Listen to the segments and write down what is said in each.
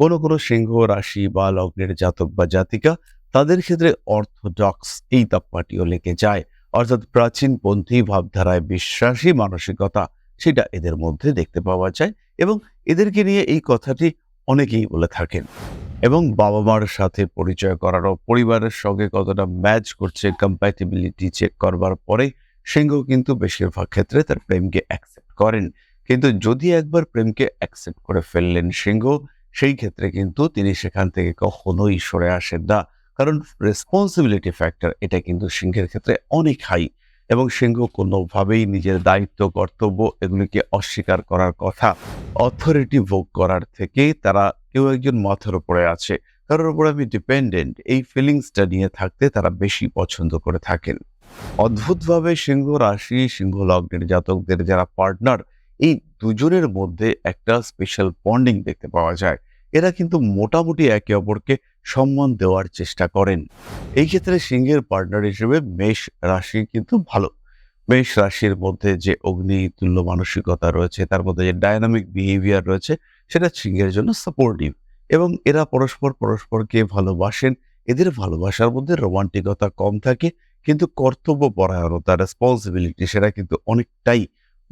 কোনো কোনো সিংহ, রাশি বা লগ্নের জাতক বা জাতিকা তাদের ক্ষেত্রে অর্থোডক্স এই তাপমাটিও লেগে যায়। অর্থাৎ প্রাচীন পন্থী ভাবধারায় বিশ্বাসী মানসিকতা, সেটা এদের মধ্যে দেখতে পাওয়া যায় এবং এদেরকে নিয়ে এই কথাটি অনেকেই বলে থাকেন। এবং বাবা মার সাথে পরিচয় করারও পরিবারের সঙ্গে কতটা ম্যাচ করছে কম্প্যাটিবিলিটি চেক করবার পরে সিংহ কিন্তু বেশিরভাগ ক্ষেত্রে তার প্রেমকে অ্যাকসেপ্ট করেন। কিন্তু যদি একবার প্রেমকে অ্যাকসেপ্ট করে ফেললেন সিংহ সেই ক্ষেত্রে কিন্তু তিনি সেখান থেকে কখনোই সরে আসেন না। কারণ রেসপন্সিবিলিটি ফ্যাক্টর এটা কিন্তু সিংহের ক্ষেত্রে অনেক হাই এবং সিংহ কোনোভাবেই নিজের দায়িত্ব, কর্তব্য এগুলিকে অস্বীকার করার কথা অথরিটি ভোগ করার থেকে তারা কেউ একজন মাথার উপরে আছে। কারোর উপর আমি ডিপেন্ডেন্ট এই ফিলিংসটা নিয়ে থাকতে তারা বেশি পছন্দ করে থাকেন। অদ্ভুতভাবে সিংহ রাশি, সিংহ লগ্নের জাতকদের যারা পার্টনার এই দুজনের মধ্যে একটা স্পেশাল বন্ডিং দেখতে পাওয়া যায়। এরা কিন্তু মোটামুটি একে অপরকে সম্মান দেওয়ার চেষ্টা করেন। এই ক্ষেত্রে সিংহের পার্টনার হিসেবে মেষ রাশি কিন্তু ভালো। মেষ রাশির মধ্যে যে অগ্নি তুল্য মানসিকতা রয়েছে, তার মধ্যে যে ডায়নামিক বিহেভিয়ার রয়েছে, সেটা সিংহের জন্য সাপোর্টিভ এবং এরা পরস্পর পরস্পরকে ভালোবাসেন। এদের ভালোবাসার মধ্যে রোমান্টিকতা কম থাকে, কিন্তু কর্তব্য পরায়ণতা রেসপন্সিবিলিটি সেটা কিন্তু অনেকটাই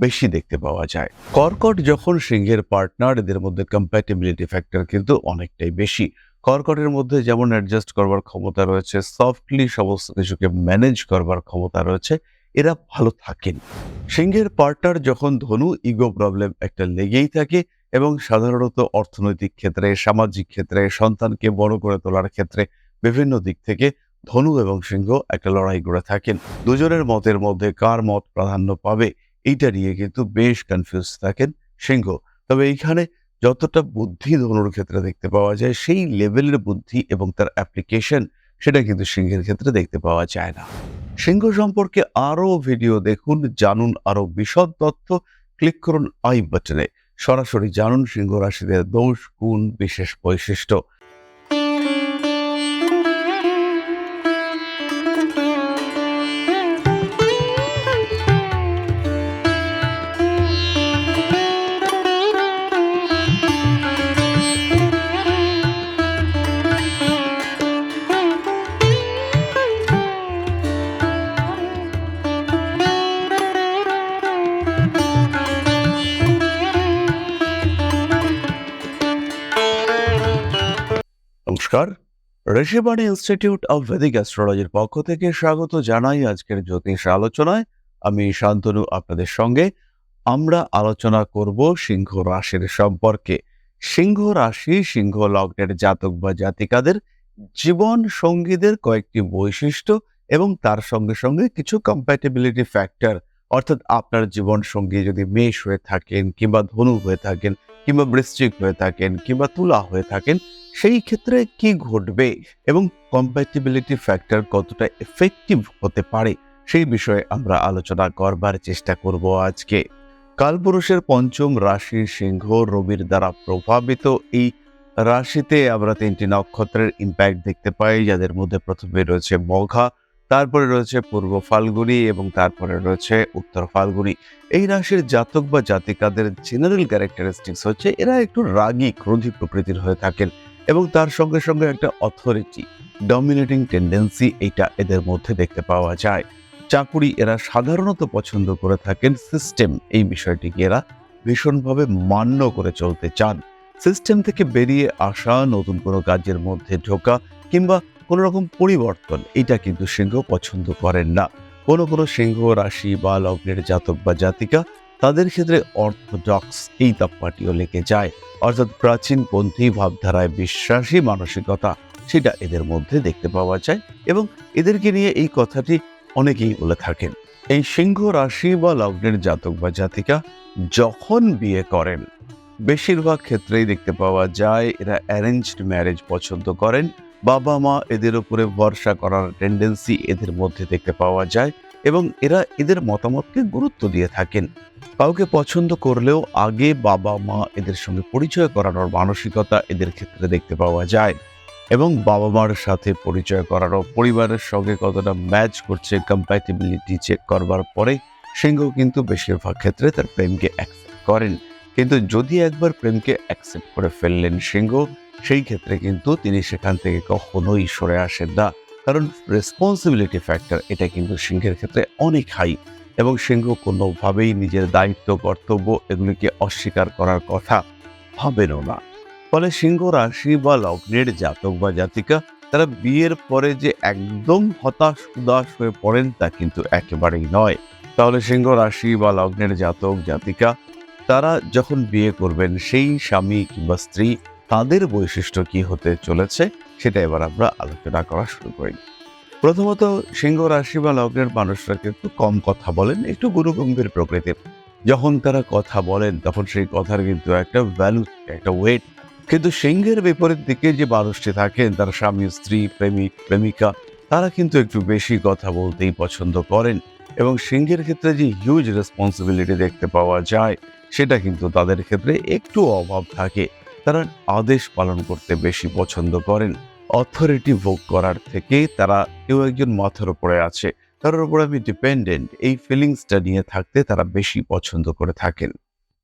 বেশি দেখতে পাওয়া যায়। কর্কট যখন সিংহের পার্টনার এদের মধ্যে কম্প্যাটিবিলিটি ফ্যাক্টর কিন্তু অনেকটাই বেশি। কর্কটের মধ্যে যেমন অ্যাডজাস্ট করবার ক্ষমতা রয়েছে সফটলি সমস্ত কিছুকে ম্যানেজ করবার ক্ষমতা রয়েছে, এরা ভালো থাকেন। সিংহের পার্টনার যখন ধনু ইগো প্রবলেম একটা লেগেই থাকে এবং সাধারণত অর্থনৈতিক ক্ষেত্রে, সামাজিক ক্ষেত্রে, সন্তানকে বড় করে তোলার ক্ষেত্রে বিভিন্ন দিক থেকে ধনু এবং সিংহ একটা লড়াই করে থাকেন। দুজনের মতের মধ্যে কার মত প্রাধান্য পাবে? এইটা নিয়ে কিন্তু বেশ কনফিউজ থাকেন সিংহ। তবে এইখানে যতটা বুদ্ধি ধনুর ক্ষেত্রে দেখতে পাওয়া যায়, সেই লেভেলের বুদ্ধি এবং তার অ্যাপ্লিকেশন সেটা কিন্তু সিংহের ক্ষেত্রে দেখতে পাওয়া যায় না। সিংহ সম্পর্কে আরও ভিডিও দেখুন, জানুন আরও বিশদ তথ্য ক্লিক করুন আই বাটনে সরাসরি জানুন সিংহ রাশিদের দোষ, গুণ, বিশেষ বৈশিষ্ট্য। নমস্কার। ঋষিবাণী ইনস্টিটিউট অব ভেদিক অ্যাস্ট্রোলজির পক্ষ থেকে স্বাগত জানাই আজকের জ্যোতিষ আলোচনায়। আমি শান্তনু আপনাদের সঙ্গে। আমরা আলোচনা করব সিংহ রাশির সম্পর্কে। সিংহ রাশি সিংহ লগ্নের জাতক বা জাতিকাদের জীবন সঙ্গীদের কয়েকটি বৈশিষ্ট্য এবং তার সঙ্গে সঙ্গে কিছু কম্প্যাটেবিলিটি ফ্যাক্টর অর্থাৎ আপনার জীবন সঙ্গী যদি মেষ হয়ে থাকেন কিংবা ধনু হয়ে থাকেন কিংবা বৃশ্চিক হয়ে থাকেন কিংবা তুলা হয়ে থাকেন সেই ক্ষেত্রে কি ঘটবে এবং কম্প্যাটিবিলিটি ফ্যাক্টর কতটা এফেক্টিভ হতে পারে, সেই বিষয়ে আমরা আলোচনা করবার চেষ্টা করব আজকে। কালপুরুষের পঞ্চম রাশি সিংহ রবির দ্বারা প্রভাবিত। এই রাশিতে আমরা তিনটি নক্ষত্রের ইম্প্যাক্ট দেখতে পাই, যাদের মধ্যে প্রথমে রয়েছে মঘা, তারপরে রয়েছে পূর্ব ফাল্গুনি এবং তারপরে রয়েছে উত্তর ফাল্গুনি। এই রাশির জাতক বা জাতিকাদের জেনারেল ক্যারেক্টারিস্টিক্স হচ্ছে, এরা একটু রাগী, ক্রোধী প্রকৃতির হয়ে থাকেন। এবং তার সঙ্গে সঙ্গে একটা অথরিটি ডমিনেটিং টেন্ডেন্সি এইটা এদের মধ্যে দেখতে পাওয়া যায়। চাকুরি এরা সাধারণত পছন্দ করে থাকেন সিস্টেম এই বিষয়টিকে এরা ভীষণভাবে মান্য করে চলতে চান। সিস্টেম থেকে বেরিয়ে আসা, নতুন কোনো কাজের মধ্যে ঢোকা কিংবা কোনো রকম পরিবর্তন এটা কিন্তু সিংহ পছন্দ করেন না। কোনো কোনো সিংহ রাশি বা লগ্নের জাতক বা জাতিকা তাদের ক্ষেত্রে অর্থোডক্স এই তাপমাটিও লেগে যায়। অর্থাৎ প্রাচীন পন্থী ভাবধারায় বিশ্বাসী মানসিকতা, সেটা এদের মধ্যে দেখতে পাওয়া যায় এবং এদেরকে নিয়ে এই কথাটি অনেকেই বলে থাকেন। এই সিংহ রাশি বা লগ্নের জাতক বা জাতিকা যখন বিয়ে করেন, বেশিরভাগ ক্ষেত্রেই দেখতে পাওয়া যায় এরা অ্যারেঞ্জড ম্যারেজ পছন্দ করেন। বাবা মা এদের উপরে ভরসা করার টেন্ডেন্সি এদের মধ্যে দেখতে পাওয়া যায়। এবং এরা এদের মতামতকে গুরুত্ব দিয়ে থাকেন। কাউকে পছন্দ করলেও আগে বাবা মা এদের সঙ্গে পরিচয় করানোর মানসিকতা এদের ক্ষেত্রে দেখতে পাওয়া যায় এবং বাবা মার সাথে পরিচয় করানো, পরিবারের সঙ্গে কতটা ম্যাচ করছে কম্প্যাটিবিলিটি চেক করবার পরে সিংহ কিন্তু বেশিরভাগ ক্ষেত্রে তার প্রেমকে অ্যাকসেপ্ট করেন। কিন্তু যদি একবার প্রেমকে অ্যাকসেপ্ট করে ফেললেন সিংহ সেই ক্ষেত্রে কিন্তু তিনি সেখান থেকে কখনোই সরে আসেন না। কারণ রেসপন্সিবিলিটি ফ্যাক্টর এটা কিন্তু সিংহের ক্ষেত্রে অনেক হাই এবং সিংহ কোনোভাবেই নিজের দায়িত্ব, কর্তব্য এগুলিকে অস্বীকার করার কথা ভাবেনও না। ফলে সিংহ রাশি বা লগ্নের জাতক বা জাতিকা, তারা বিয়ের পরে যে একদম হতাশ, উদাস হয়ে পড়েন তা কিন্তু একেবারেই নয়। তাহলে সিংহ রাশি বা লগ্নের জাতক, জাতিকা, তারা যখন বিয়ে করবেন, সেই স্বামী কিংবা স্ত্রী, তাদের বৈশিষ্ট্য কি হতে চলেছে? সেটা এবার আমরা আলোচনা করা শুরু করি। প্রথমত, সিংহ রাশি বা লগ্নের মানুষরা কিন্তু কম কথা বলেন, একটু গুরুগম্ভীর প্রকৃতির যখন তারা কথা বলেন, তখন সেই কথার কিন্তু একটা ভ্যালু একটা ওয়েট কিন্তু সিংহের বিপরীত দিকে যে মানুষটি থাকেন, তার স্বামী, স্ত্রী প্রেমিক প্রেমিকা, তারা কিন্তু একটু বেশি কথা বলতেই পছন্দ করেন। এবং সিংহের ক্ষেত্রে যে হিউজ রেসপন্সিবিলিটি দেখতে পাওয়া যায়, সেটা কিন্তু তাদের ক্ষেত্রে একটু অভাব থাকে। তারা আদেশ পালন করতে বেশি পছন্দ করেন। অথরিটি ভোগ করার থেকে তারা কেউ একজন মাথার উপরে আছে। তার উপর আমি ডিপেন্ডেন্ট এই ফিলিংসটা নিয়ে থাকতে তারা বেশি পছন্দ করে থাকেন।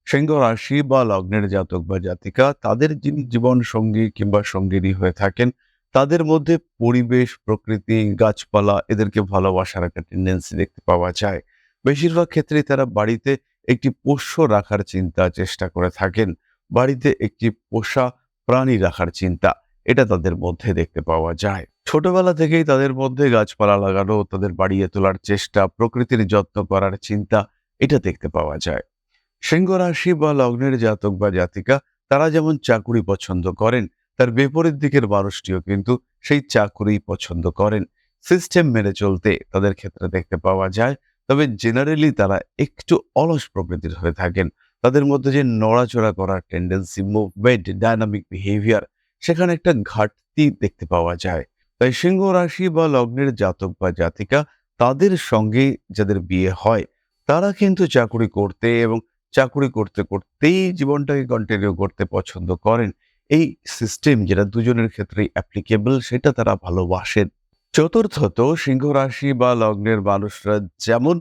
সিংহ রাশি বা লগ্নের জাতক বা জাতিকা, তাদের যিনি জীবন সঙ্গী কিংবা সঙ্গিনী হয়ে থাকেন, তাদের মধ্যে পরিবেশ, প্রকৃতি, গাছপালা, এদেরকে ভালোবাসার একটা টেন্ডেন্সি দেখতে পাওয়া যায়। বেশিরভাগ ক্ষেত্রেই তারা বাড়িতে একটি পোষ্য রাখার চিন্তা, চেষ্টা করে থাকেন। বাড়িতে একটি পোষা প্রাণী রাখার চিন্তা। এটা তাদের মধ্যে দেখতে পাওয়া যায়। ছোটবেলা থেকেই তাদের মধ্যে গাছপালা লাগানো, তাদের বাড়িয়ে তোলার চেষ্টা, প্রকৃতির যত্ন করার চিন্তা, এটা দেখতে পাওয়া যায়। সিংহ রাশি বা লগ্নের জাতক বা জাতিকা, তারা যেমন চাকুরি পছন্দ করেন, তার বিপরীত দিকের মানুষটিও কিন্তু সেই চাকুরি পছন্দ করেন। সিস্টেম মেনে চলতে তাদের ক্ষেত্রে দেখতে পাওয়া যায়, তবে জেনারেলি তারা একটু অলস প্রকৃতির হয়ে থাকেন। তাদের মধ্যে যে নড়াচড়া করার টেন্ডেন্সি মুভমেন্ট ডাইনামিক বিহেভিয়ার সেখানে একটা ঘাটতি দেখতে পাওয়া যায়। তাই সিংহ রাশি বা লগ্নের জাতক বা জাতিকা তাদের সঙ্গে যাদের বিয়ে হয়, তারা কিন্তু চাকুরি করতে এবং চাকুরি করতে করতেই জীবনটাকে কন্টিনিউ করতে পছন্দ করেন। এই সিস্টেম যেটা দুজনের ক্ষেত্রেই অ্যাপ্লিকেবল সেটা তারা ভালোবাসেন। চতুর্থত, সিংহ রাশি বা লগ্নের মানুষরা যেমন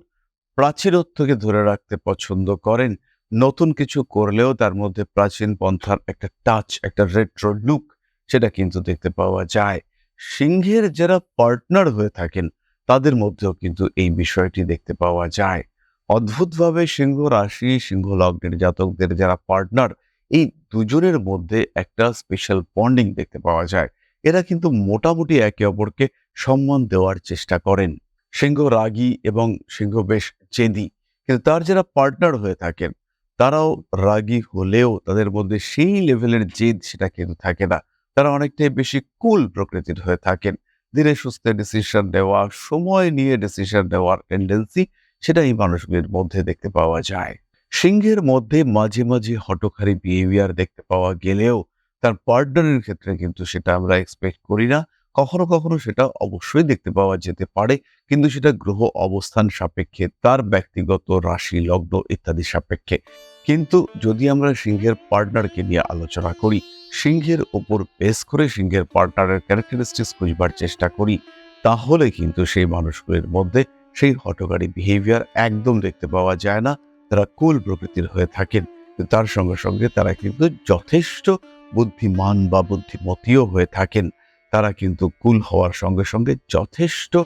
প্রাচীনত্বকে ধরে রাখতে পছন্দ করেন নতুন কিছু করলেও তার মধ্যে প্রাচীন পন্থার একটা টাচ একটা রেট্রো লুক সেটা কিন্তু দেখতে পাওয়া যায়। সিংহের যারা পার্টনার হয়ে থাকেন, তাদের মধ্যেও কিন্তু এই বিষয়টি দেখতে পাওয়া যায়। অদ্ভুতভাবে সিংহ রাশি, সিংহ লগ্নের জাতকদের যারা পার্টনার এই দুজনের মধ্যে একটা স্পেশাল বন্ডিং দেখতে পাওয়া যায়। এরা কিন্তু মোটামুটি একে অপরকে সম্মান দেওয়ার চেষ্টা করেন। সিংহ রাগী এবং সিংহ বেশ জেদি। কিন্তু তার যারা পার্টনার হয়ে থাকেন তারাও রাগী হলেও তাদের মধ্যে সেই লেভেলের জেদ সেটা কিন্তু থাকে না। তারা অনেকটাই বেশি কুল প্রকৃতির হয়ে থাকেন। ধীরে সুস্থে ডিসিশন নেওয়া, সময় নিয়ে ডিসিশন নেওয়ার টেন্ডেন্সি সেটা এই মানুষগুলির মধ্যে দেখতে পাওয়া যায়। সিংহের মধ্যে মাঝে মাঝে হটকারী বিহেভিয়ার দেখতে পাওয়া গেলেও তার পার্টনারের ক্ষেত্রে কিন্তু সেটা আমরা এক্সপেক্ট করি না। কখনো কখনো সেটা অবশ্যই দেখতে পাওয়া যেতে পারে। কিন্তু সেটা গ্রহ অবস্থান সাপেক্ষে, তার ব্যক্তিগত রাশি, লগ্ন ইত্যাদি সাপেক্ষে। কিন্তু যদি আমরা সিংহের পার্টনারকে নিয়ে আলোচনা করি, সিংহের ওপর বেস করে সিংহের পার্টনারের ক্যারেক্টারিস্টিক্স খুঁজবার চেষ্টা করি, তাহলে কিন্তু সেই মানুষগুলির মধ্যে সেই হটকারী বিহেভিয়ার একদম দেখতে পাওয়া যায় না। তারা কুল প্রকৃতির হয়ে থাকেন। তার সঙ্গে সঙ্গে তারা কিন্তু যথেষ্ট বুদ্ধিমান বা বুদ্ধিমতীও হয়ে থাকেন। তারা কিন্তু কুল হওয়ার সঙ্গে সঙ্গে যথেষ্ট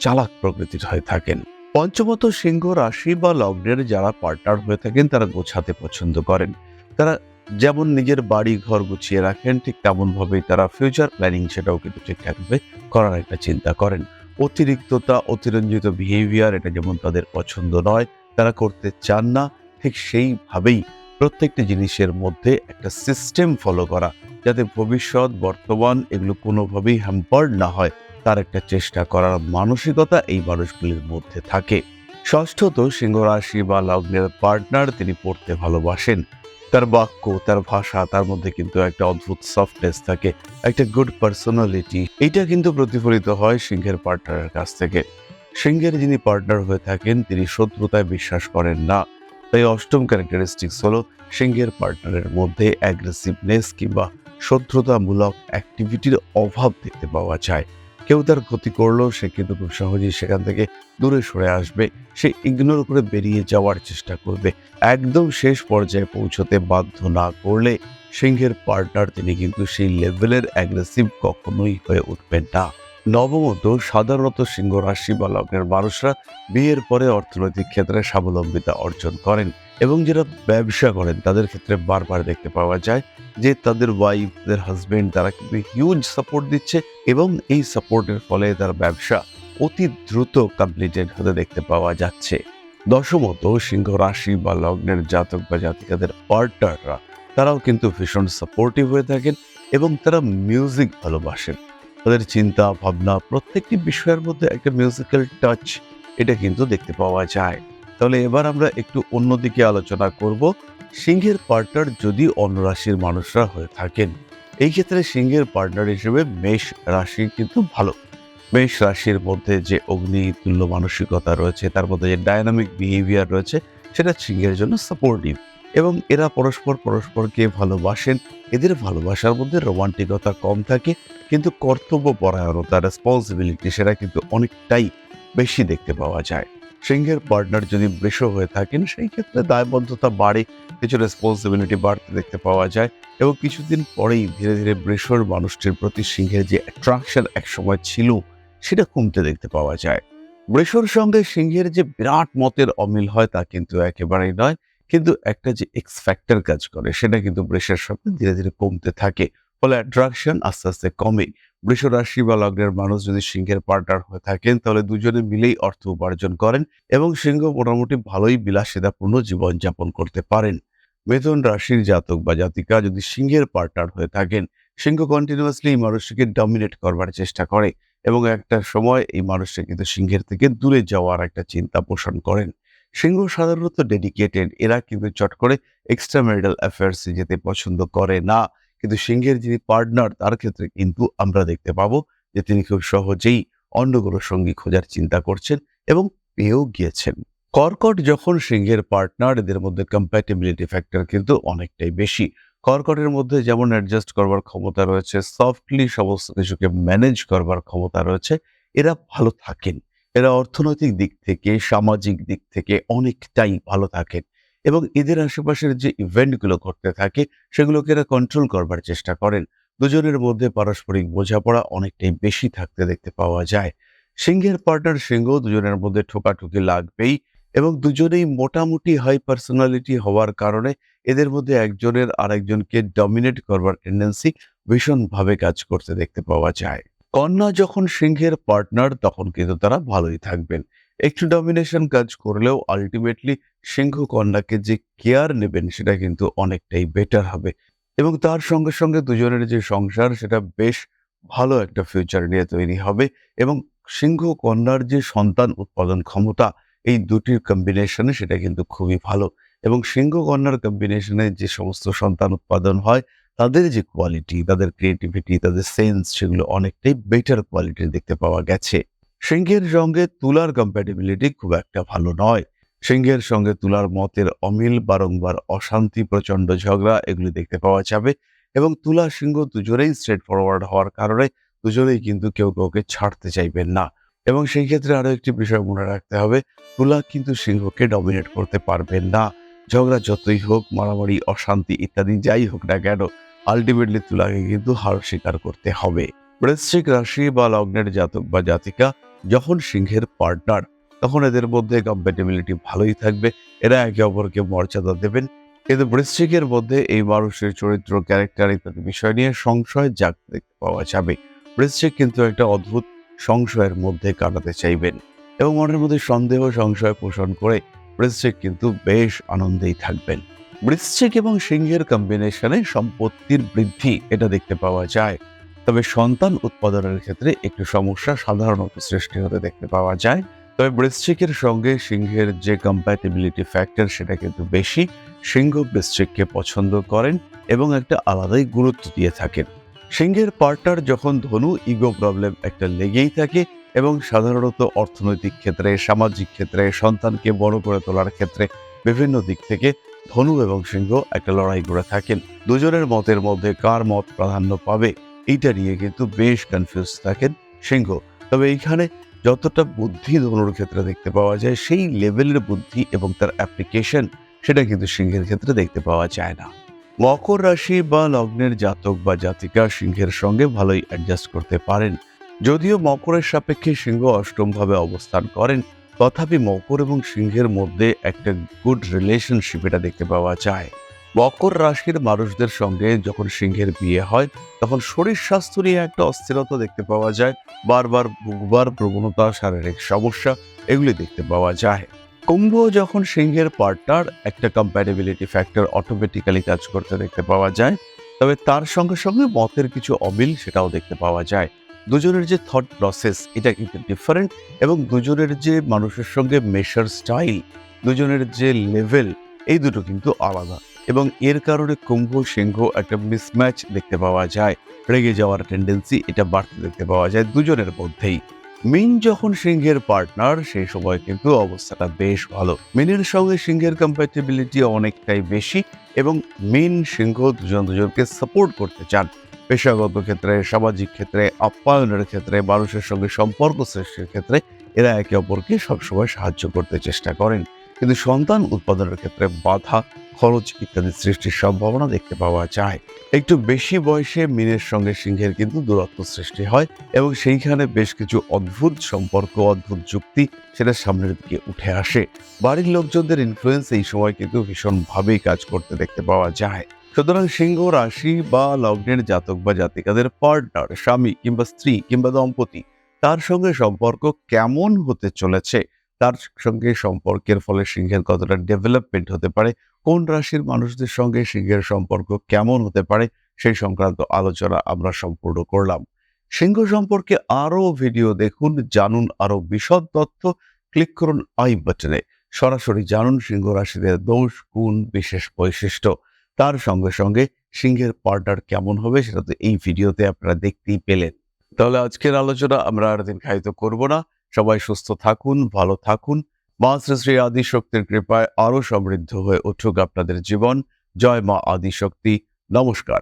চালাক প্রকৃতির হয়ে থাকেন। পঞ্চমত সিংহ রাশি বা লগ্নের যারা পার্টনার হয়ে থাকেন, তারা গোছাতে পছন্দ করেন। তারা যেমন নিজের বাড়ি ঘর গুছিয়ে রাখেন, ঠিক তেমন ভাবেই তারা ফিউচার প্ল্যানিং সেটাও কিন্তু ঠিকঠাকভাবে করার একটা চিন্তা করেন। অতিরিক্ততা, অতিরঞ্জিত বিহেভিয়ার এটা যেমন তাদের পছন্দ নয়, তারা করতে চান না, ঠিক সেইভাবেই প্রত্যেকটি জিনিসের মধ্যে একটা সিস্টেম ফলো করা, যাতে ভবিষ্যৎ, বর্তমান এগুলো কোনোভাবেই হ্যাম্পার্ড না হয়। তার একটা চেষ্টা করার মানসিকতা এই মানুষগুলির মধ্যে থাকে। ষষ্ঠত সিংহ রাশি বা লগ্নের পার্টনার তিনি পড়তে ভালোবাসেন। তার বাক্য, তার ভাষা, তার মধ্যে কিন্তু একটা অদ্ভুত সফটনেস থাকে, একটা গুড পার্সোনালিটি এটা কিন্তু প্রতিফলিত হয় সিংহের পার্টনারের কাছ থেকে। সিংহের যিনি পার্টনার হয়ে থাকেন, তিনি শত্রুতায় বিশ্বাস করেন না। তাই অষ্টম ক্যারেক্টারিস্টিক্স হলো সিংহের পার্টনারের মধ্যে অ্যাগ্রেসিভনেস কিংবা শত্রুতামূলক অ্যাক্টিভিটির অভাব দেখতে পাওয়া যায়। কেউ তার ক্ষতি করলেও সে কিন্তু খুব সহজেই সেখান থেকে দূরে সরে আসবে, সে ইগনোর করে বেরিয়ে যাওয়ার চেষ্টা করবে। একদম শেষ পর্যায়ে পৌঁছতে বাধ্য না করলে সিংহের পার্টনার তিনি কিন্তু সেই লেভেলের অ্যাগ্রেসিভ কখনোই হয়ে উঠবেন না। নবমত সাধারণত সিংহ রাশি বা লগ্নের মানুষরা বিয়ের পরে অর্থনৈতিক ক্ষেত্রে স্বাবলম্বিতা অর্জন করেন এবং যারা ব্যবসা করেন, তাদের ক্ষেত্রে বারবার দেখতে পাওয়া যায় যে তাদের ওয়াইফ তাদের হাজবেন্ড তারা কিন্তু হিউজ সাপোর্ট দিচ্ছে এবং এই সাপোর্টের ফলে তার ব্যবসা অতি দ্রুত কমপ্লিটেড হতে দেখতে পাওয়া যাচ্ছে। দশমত সিংহ রাশি বা লগ্নের জাতক বা জাতিকাদের পার্টনাররা তারাও কিন্তু ভীষণ সাপোর্টিভ হয়ে থাকেন এবং তারা মিউজিক ভালোবাসেন। তাদের চিন্তা, ভাবনা, প্রত্যেকটি বিষয়ের মধ্যে একটা মিউজিক্যাল টাচ এটা কিন্তু দেখতে পাওয়া যায়। তাহলে এবার আমরা একটু অন্যদিকে আলোচনা করব। সিংহের পার্টনার যদি অন্য রাশির মানুষরা হয়ে থাকেন, এই ক্ষেত্রে সিংহের পার্টনার হিসেবে মেষ রাশি কিন্তু ভালো। মেষ রাশির মধ্যে যে অগ্নি, তুল্য মানসিকতা রয়েছে, তার মধ্যে যে ডায়নামিক বিহেভিয়ার রয়েছে, সেটা সিংহের জন্য সাপোর্টিভ এবং এরা পরস্পর পরস্পরকে ভালোবাসেন। এদের ভালোবাসার মধ্যে রোমান্টিকতা কম থাকে, কিন্তু কর্তব্য পরায়ণতা রেসপন্সিবিলিটি সেটা কিন্তু অনেকটাই বেশি দেখতে পাওয়া যায়। সিংহের পার্টনার যদি বৃষ হয়ে থাকেন, সেই ক্ষেত্রে দায়বদ্ধতা বাড়ে, কিছু রেসপন্সিবিলিটি বাড়তে দেখতে পাওয়া যায় এবং কিছুদিন পরেই ধীরে ধীরে বৃষর মানুষটির প্রতি সিংহের যে অ্যাট্রাকশন একসময় ছিল, সেটা কমতে দেখতে পাওয়া যায়। বৃষর সঙ্গে সিংহের যে বিরাট মতের অমিল হয়, তা কিন্তু একেবারেই নয়। কিন্তু একটা যে এক্স ফ্যাক্টর কাজ করে, সেটা কিন্তু বৃষের সঙ্গে ধীরে ধীরে কমতে থাকে। ফলে অ্যাট্রাকশন আস্তে আস্তে কমে। বৃষ রাশি বা লগ্নের মানুষ যদি সিংহের পার্টনার হয়ে থাকেন, তাহলে দুজনে মিলেই অর্থ উপার্জন করেন এবং সিংহ মোটামুটি ভালোই বিলাসিতাপূর্ণ জীবনযাপন করতে পারেন। মিথুন রাশির জাতক বা জাতিকা যদি সিংহের পার্টনার হয়ে থাকেন, সিংহ কন্টিনিউয়াসলি এই মানুষটিকে ডমিনেট করবার চেষ্টা করে এবং একটা সময় এই মানুষটা কিন্তু সিংহের থেকে দূরে যাওয়ার একটা চিন্তা পোষণ করেন। সিংহ সাধারণত ডেডিকেটেড এরা কিন্তু চট করে এক্সট্রা ম্যারিটাল অ্যাফেয়ার্সে যেতে পছন্দ করে না। কিন্তু সিংহের যিনি পার্টনার তার ক্ষেত্রে কিন্তু আমরা দেখতে পাবো যে তিনি খুব সহজেই অন্য কোনো সঙ্গী খোঁজার চিন্তা করছেন এবং পেয়েও গিয়েছেন। কর্কট যখন সিংহের পার্টনার এদের মধ্যে কম্প্যাটেবিলিটি ফ্যাক্টর কিন্তু অনেকটাই বেশি। কর্কটের মধ্যে যেমন অ্যাডজাস্ট করবার ক্ষমতা রয়েছে সফটলি সমস্ত কিছুকে ম্যানেজ করবার ক্ষমতা রয়েছে, এরা ভালো থাকেন। এরা অর্থনৈতিক দিক থেকে, সামাজিক দিক থেকে অনেকটাই ভালো থাকেন এবং এদের আশেপাশের যে ইভেন্টগুলো ঘটতে থাকে, সেগুলোকে এরা কন্ট্রোল করবার চেষ্টা করেন। দুজনের মধ্যে পারস্পরিক বোঝাপড়া অনেকটাই বেশি থাকতে দেখতে পাওয়া যায়। সিংহের পার্টনার সিংহ দুজনের মধ্যে ঠোকাঠুকি লাগবেই এবং দুজনেই মোটামুটি হাই পার্সোনালিটি হওয়ার কারণে এদের মধ্যে একজনের আরেকজনকে ডমিনেট করবার টেন্ডেন্সি ভীষণভাবে কাজ করতে দেখতে পাওয়া যায়। কন্যা যখন সিংহের পার্টনার তখন কিন্তু তারা ভালোই থাকবেন। একটু ডমিনেশন কাজ করলেও আলটিমেটলি সিংহ কন্যাকে যে কেয়ার নেবেন, সেটা কিন্তু অনেকটাই বেটার হবে। এবং তার সঙ্গে সঙ্গে দুজনের যে সংসার, সেটা বেশ ভালো একটা ফিউচার নিয়ে তৈরি হবে এবং সিংহ কন্যার যে সন্তান উৎপাদন ক্ষমতা, এই দুটির কম্বিনেশনে সেটা কিন্তু খুবই ভালো। এবং সিংহ কন্যার কম্বিনেশনে যে সমস্ত সন্তান উৎপাদন হয় তাদের যে কোয়ালিটি তাদের ক্রিয়েটিভিটি তাদের সেন্স সেগুলো অনেকটাই বেটার কোয়ালিটির দেখতে পাওয়া গেছে। সিংহের সঙ্গে তুলার কম্প্যাটিবিলিটি খুব একটা ভালো নয়। সিংহের সঙ্গে তুলার মতের অমিল, বারংবার অশান্তি প্রচণ্ড ঝগড়া এগুলি দেখতে পাওয়া যাবে এবং তুলা সিংহ দুজনেই স্ট্রেট ফরওয়ার্ড হওয়ার কারণে দুজনেই কিন্তু কেউ কাউকে ছাড়তে চাইবেন না। এবং সেই ক্ষেত্রে আরও একটি বিষয় মনে রাখতে হবে, তুলা কিন্তু সিংহকে ডমিনেট করতে পারবেন না। ঝগড়া যতই হোক, মারামারি, অশান্তি ইত্যাদি যাই হোক না কেন আলটিমেটলি তুলাকে কিন্তু হার স্বীকার করতে হবে। বৃশ্চিক রাশি বা লগ্নের জাতক বা জাতিকা যখন সিংহের পার্টনার তখন এদের মধ্যে কম্প্যাটেবিলিটি ভালোই থাকবে। এরা একে অপরকে মর্যাদা দেবেন। কিন্তু বৃশ্চিকের মধ্যে এই মানুষের চরিত্র ক্যারেক্টার ইত্যাদি বিষয় নিয়ে সংশয় জাগতে দেখতে পাওয়া যাবে। বৃশ্চিক কিন্তু একটা অদ্ভুত সংশয়ের মধ্যে কাটাতে চাইবেন এবং মনের মধ্যে সন্দেহ, সংশয় পোষণ করে বৃশ্চিক কিন্তু বেশ আনন্দেই থাকবেন। বৃশ্চিক এবং সিংহের কম্বিনেশনে সম্পত্তির বৃদ্ধি এটা দেখতে পাওয়া যায়। তবে সন্তান উৎপাদনের ক্ষেত্রে একটু সমস্যা সাধারণত সৃষ্টি হতে দেখতে পাওয়া যায়। তবে বৃশ্চিকের সঙ্গে সিংহের যে কম্প্যাটেবিলিটি ফ্যাক্টর সেটা কিন্তু বেশি। সিংহ বৃশ্চিককে পছন্দ করেন এবং একটা আলাদাই গুরুত্ব দিয়ে থাকেন। সিংহের পার্টনার যখন ধনু ইগো প্রবলেম একটা লেগেই থাকে এবং সাধারণত অর্থনৈতিক ক্ষেত্রে, সামাজিক ক্ষেত্রে, সন্তানকে বড় করে তোলার ক্ষেত্রে বিভিন্ন দিক থেকে ধনু এবং সিংহ একটা লড়াই করে থাকেন। দুজনের মতের মধ্যে কার মত প্রাধান্য পাবে, এইটা নিয়ে কিন্তু বেশ কনফিউজ থাকেন সিংহ। তবে এইখানে যতটা বুদ্ধি ধনুর ক্ষেত্রে দেখতে পাওয়া যায়, সেই লেভেলের বুদ্ধি এবং তার অ্যাপ্লিকেশন সেটা কিন্তু সিংহের ক্ষেত্রে দেখতে পাওয়া যায় না। মকর রাশি বা লগ্নের জাতক বা জাতিকা সিংহের সঙ্গে ভালোই অ্যাডজাস্ট করতে পারেন। যদিও মকরের সাপেক্ষে সিংহ অষ্টমভাবে অবস্থান করেন, তথাপি মকর এবং সিংহের মধ্যে একটা গুড রিলেশনশিপ এটা দেখতে পাওয়া যায়। মকর রাশির মানুষদের সঙ্গে যখন সিংহের বিয়ে হয়, তখন শরীর স্বাস্থ্য নিয়ে একটা অস্থিরতা দেখতে পাওয়া যায়, বারবার ভুগবার প্রবণতা, শারীরিক সমস্যা, এগুলি দেখতে পাওয়া যায়। কুম্ভ যখন সিংহের পার্টনার একটা কম্প্যাটেবিলিটি ফ্যাক্টর অটোমেটিক্যালি কাজ করতে দেখতে পাওয়া যায়, তবে তার সঙ্গে সঙ্গে মতের কিছু অমিল সেটাও দেখতে পাওয়া যায়। দুজনের যে থট প্রসেস এটা কিন্তু ডিফারেন্ট এবং দুজনের যে মানুষের সঙ্গে মেশার স্টাইল দুজনের যে লেভেল এই দুটো কিন্তু আলাদা এবং এর কারণে কুম্ভ, সিংহ একটা মিসম্যাচ দেখতে পাওয়া যায়। রেগে যাওয়ার টেন্ডেন্সি এটা বাড়তে দেখতে পাওয়া যায় দুজনের মধ্যেই। মিন যখন সিংহের পার্টনার সেই সময় কিন্তু অবস্থাটা বেশ ভালো। মিনের সঙ্গে সিংহের কম্প্যাটেবিলিটি অনেকটাই বেশি এবং মিন, সিংহ দুজন দুজনকে সাপোর্ট করতে চান। পেশাগত ক্ষেত্রে, সামাজিক ক্ষেত্রে, আপ্যায়নের ক্ষেত্রে, মানুষের সঙ্গে সম্পর্ক সৃষ্টির ক্ষেত্রে এরা একে অপরকে সবসময় সাহায্য করতে চেষ্টা করেন। কিন্তু সন্তান উৎপাদনের ক্ষেত্রে বাধা, খরচ ইত্যাদি সৃষ্টির সম্ভাবনা দেখতে পাওয়া যায়। একটু বেশি বয়সে মিনের সঙ্গে সিংহের কিন্তু দূরত্ব সৃষ্টি হয় এবং সেইখানে বেশ কিছু অদ্ভুত সম্পর্ক, অদ্ভুত যুক্তি সেটা সামনের দিকে উঠে আসে। বাড়ির লোকজনদের ইনফ্লুয়েন্স এই সময় কিন্তু ভীষণভাবেই কাজ করতে দেখতে পাওয়া যায়। সুতরাং সিংহ রাশি বা লগ্নের জাতক বা জাতিকাদের পার্টনার স্বামী কিংবা স্ত্রী কিংবা দম্পতি, তার সঙ্গে সম্পর্ক কেমন হতে চলেছে? তার সঙ্গে সম্পর্কের ফলে সিংহের কতটা ডেভেলপমেন্ট হতে পারে? কোন রাশির মানুষদের সঙ্গে সিংহের সম্পর্ক কেমন হতে পারে? সেই সংক্রান্ত আলোচনা আমরা সম্পূর্ণ করলাম। সিংহ সম্পর্কে আরও ভিডিও দেখুন, জানুন আরও বিশদ তথ্য। ক্লিক করুন আই বাটনে। সরাসরি জানুন সিংহ রাশিদের দোষ, গুণ, বিশেষ বৈশিষ্ট্য। তার সঙ্গে সঙ্গে সিংহের পার্টার কেমন হবে সেটা তো এই ভিডিওতে আপনারা দেখতেই পেলেন। তাহলে আজকের আলোচনা আমরা আর দিন খায়িত করব না। সবাই সুস্থ থাকুন, ভালো থাকুন। মা শ্রী শ্রী আদিশক্তির কৃপায় আরও সমৃদ্ধ হয়ে উঠুক আপনাদের জীবন। জয় মা আদিশক্তি। নমস্কার।